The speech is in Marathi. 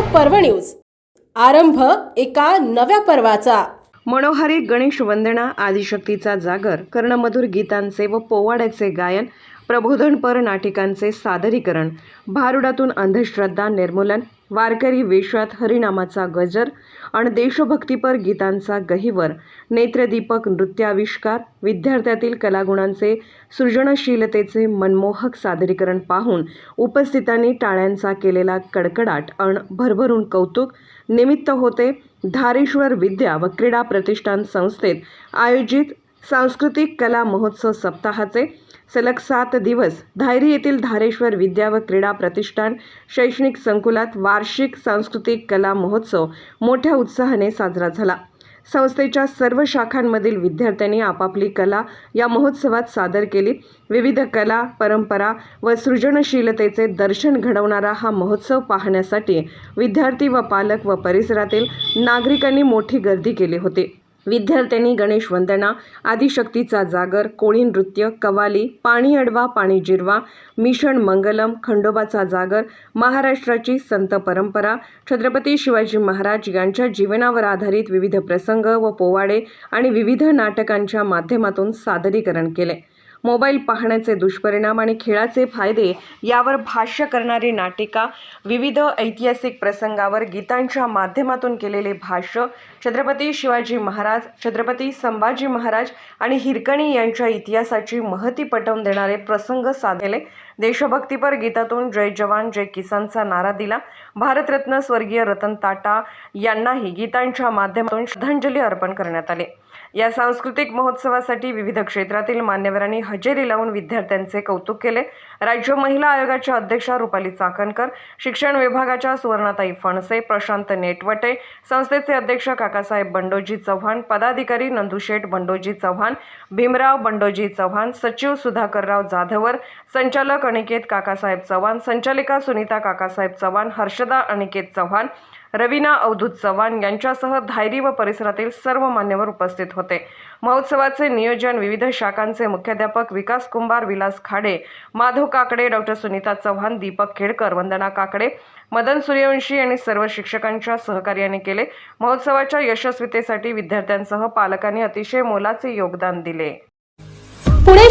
पर्व न्यूज. आरंभ एका नव्या पर्वाचा. मनोहारी गणेश वंदना आदिशक्तीचा जागर कर्णमधुर गीतांचे व पोवाड्याचे गायन प्रबोधनपर नाटिकांचे सादरीकरण. भारुडातून अंधश्रद्धा निर्मूलन. वारकरी वेशात हरिनामाचा गजर आणि देशभक्तीपर गीतांचा गहिवर. नेत्रदीपक नृत्याविष्कार. विद्यार्थ्यातील कलागुणांचे सृजनशीलतेचे मनमोहक सादरीकरण पाहून उपस्थितांनी टाळ्यांचा केलेला कडकडाट अण भरभरून कौतुक. निमित्त होते धारेश्वर विद्या व क्रीडा प्रतिष्ठान संस्थेत आयोजित सांस्कृतिक कला महोत्सव सप्ताहाचे सलग सात दिवस धायरी येथील धारेश्वर विद्या व क्रीडा प्रतिष्ठान शैक्षणिक संकुलात वार्षिक सांस्कृतिक कला महोत्सव मोठ्या उत्साहाने साजरा झाला. संस्थेच्या सर्व शाखांमधील विद्यार्थ्यांनी आपापली कला या महोत्सवात सादर केली. विविध कला परंपरा व सृजनशीलतेचे दर्शन घडवणारा हा महोत्सव पाहण्यासाठी विद्यार्थी व पालक व परिसरातील नागरिकांनी मोठी गर्दी केली होती. विद्यार्थ्यांनी गणेश वंदना आदिशक्तीचा जागर कोळी नृत्य कवाली पाणी अडवा पाणी जिरवा मिशन मंगलम खंडोबाचा जागर महाराष्ट्राची संत परंपरा छत्रपती शिवाजी महाराज यांच्या जीवनावर आधारित विविध प्रसंग व पोवाडे आणि विविध नाटकांच्या माध्यमातून सादरीकरण केले. मोबाईल पाहण्याचे दुष्परिणाम आणि खेळाचे फायदे यावर भाष्य करणारी नाटिका विविध ऐतिहासिक प्रसंगावर गीतांच्या माध्यमातून केलेले भाष्य. छत्रपती शिवाजी महाराज छत्रपती संभाजी महाराज आणि हिरकणी यांच्या इतिहासाची महती पटवून देणारे प्रसंग साधले देशभक्तीपर गीतातून जय जवान जय किसानचा नारा दिला. भारतरत्न स्वर्गीय रतन टाटा यांनाही गीतांच्या माध्यमातून श्रद्धांजली अर्पण करण्यात आली. या सांस्कृतिक महोत्सवासाठी विविध क्षेत्रातील मान्यवरांनी हजेरी लावून विद्यार्थ्यांचे कौतुक केले. राज्य महिला आयोगाच्या अध्यक्षा रुपाली चाकणकर शिक्षण विभागाच्या सुवर्णाताई फणसे प्रशांत नेटवटे संस्थेचे अध्यक्ष काकासाहेब बंडोजी चव्हाण पदाधिकारी नंदुशेठ बंडोजी चव्हाण भीमराव बंडोजी चव्हाण सचिव सुधाकरराव जाधवर संचालक अनिकेत काकासाहेब चव्हाण संचालिका सुनीता काकासाहेब चव्हाण हर्षदा अनिकेत चव्हाण रवीना अवधूत चव्हाण यांच्यासह धायरी व परिसरातील सर्व मान्यवर उपस्थित होते. महोत्सवाचे नियोजन विविध शाखांचे मुख्याध्यापक विकास कुंभार विलास खाडे माधव काकडे डॉक्टर सुनीता चव्हाण दीपक खेडकर वंदना काकडे मदन सूर्यवंशी आणि सर्व शिक्षकांच्या सहकार्याने केले. महोत्सवाच्या यशस्वीतेसाठी विद्यार्थ्यांसह पालकांनी अतिशय मोलाचे योगदान दिले. पुणे